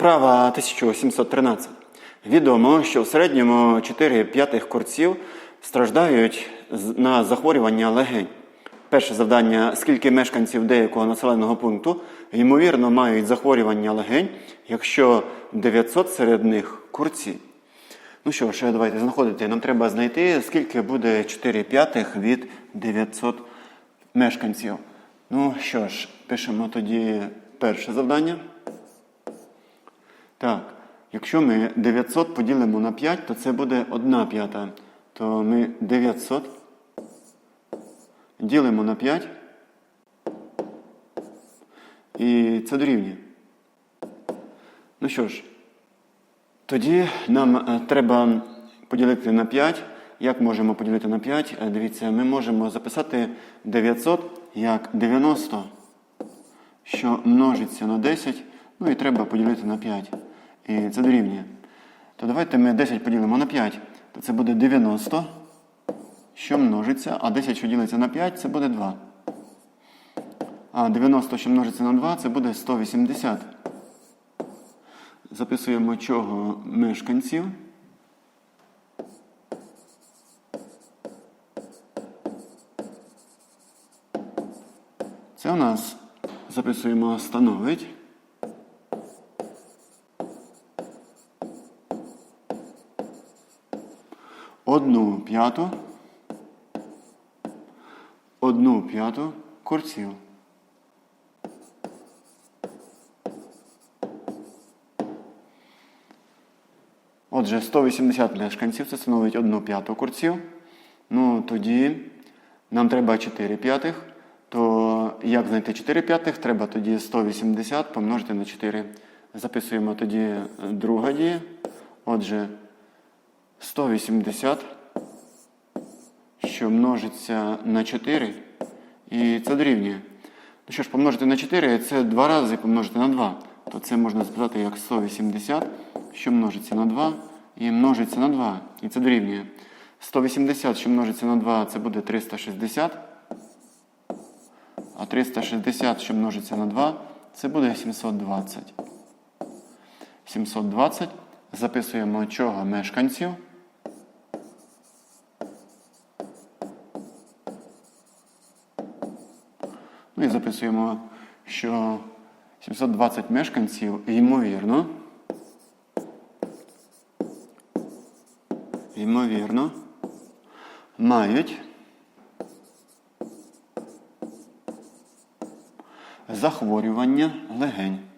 Вправа 1713. Відомо, що в середньому 4 п'ятих курців страждають на захворювання легень. Перше завдання: скільки мешканців деякого населеного пункту ймовірно мають захворювання легень, якщо 900 серед них курці. Ну що ж, давайте знаходити. Нам треба знайти, скільки буде 4 п'ятих від 900 мешканців. Ну що ж, пишемо тоді перше завдання. Так, якщо ми 900 поділимо на 5, то це буде 1 п'ята. То ми 900 ділимо на 5. І це дорівнює. Ну що ж, тоді нам е, треба поділити на 5. Як можемо поділити на 5? Е, Дивіться, ми можемо записати 900 як 90, що множиться на 10, ну і треба поділити на 5. І це дорівнює. То давайте ми 10 поділимо на 5, то це буде 90, що множиться, а 10, що ділиться на 5, це буде 2. А 90, що множиться на 2, це буде 180. Записуємо чого мешканців. Це у нас записуємо становить. Одну п'яту. Одну п'яту курців. Отже, 180 мешканців це становить 1 п'яту курців. Ну, тоді нам треба 4 п'ятих. То як знайти 4 п'ятих? Треба тоді 180 помножити на 4. Записуємо тоді друга дія. Отже, 180, що множиться на 4. І це дорівнює. Ну що ж, помножити на 4 це 2 рази помножити на 2. То це можна записати як 180, що множиться на 2 і множиться на 2. І це дорівнює. 180, що множиться на 2, це буде 360. А 360, що множиться на 2, це буде 720. 720. Записуємо чого мешканців. Ну і записуємо, що 720 мешканців ймовірно. Ймовірно, мають захворювання легень.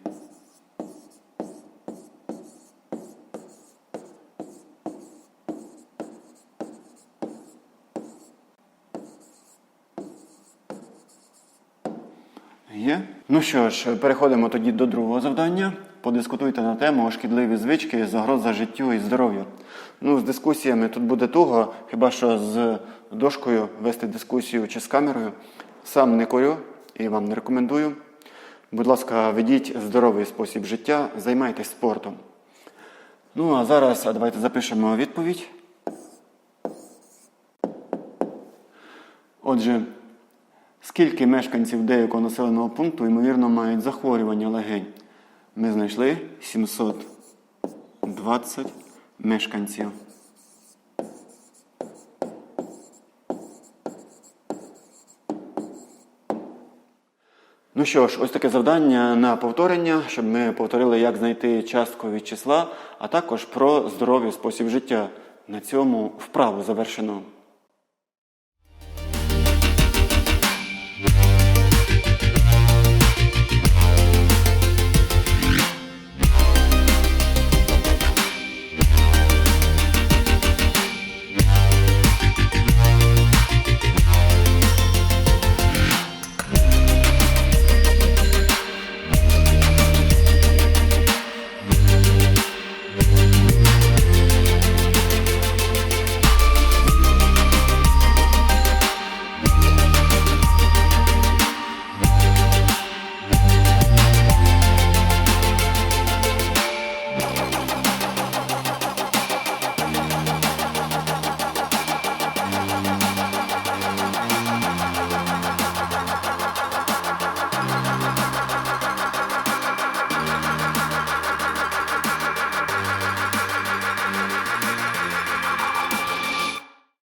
Є. Ну що ж, переходимо тоді до другого завдання. Подискутуйте на тему шкідливі звички, загроза життю і здоров'ю. Ну, з дискусіями тут буде туго, хіба що з дошкою вести дискусію чи з камерою. Сам не курю і вам не рекомендую. Будь ласка, ведіть здоровий спосіб життя, займайтесь спортом. Ну, а зараз давайте запишемо відповідь. Отже, скільки мешканців деякого населеного пункту, ймовірно, мають захворювання легень? Ми знайшли 720 мешканців. Ну що ж, ось таке завдання на повторення, щоб ми повторили, як знайти частку від числа, а також про здоровий спосіб життя. На цьому вправу завершено.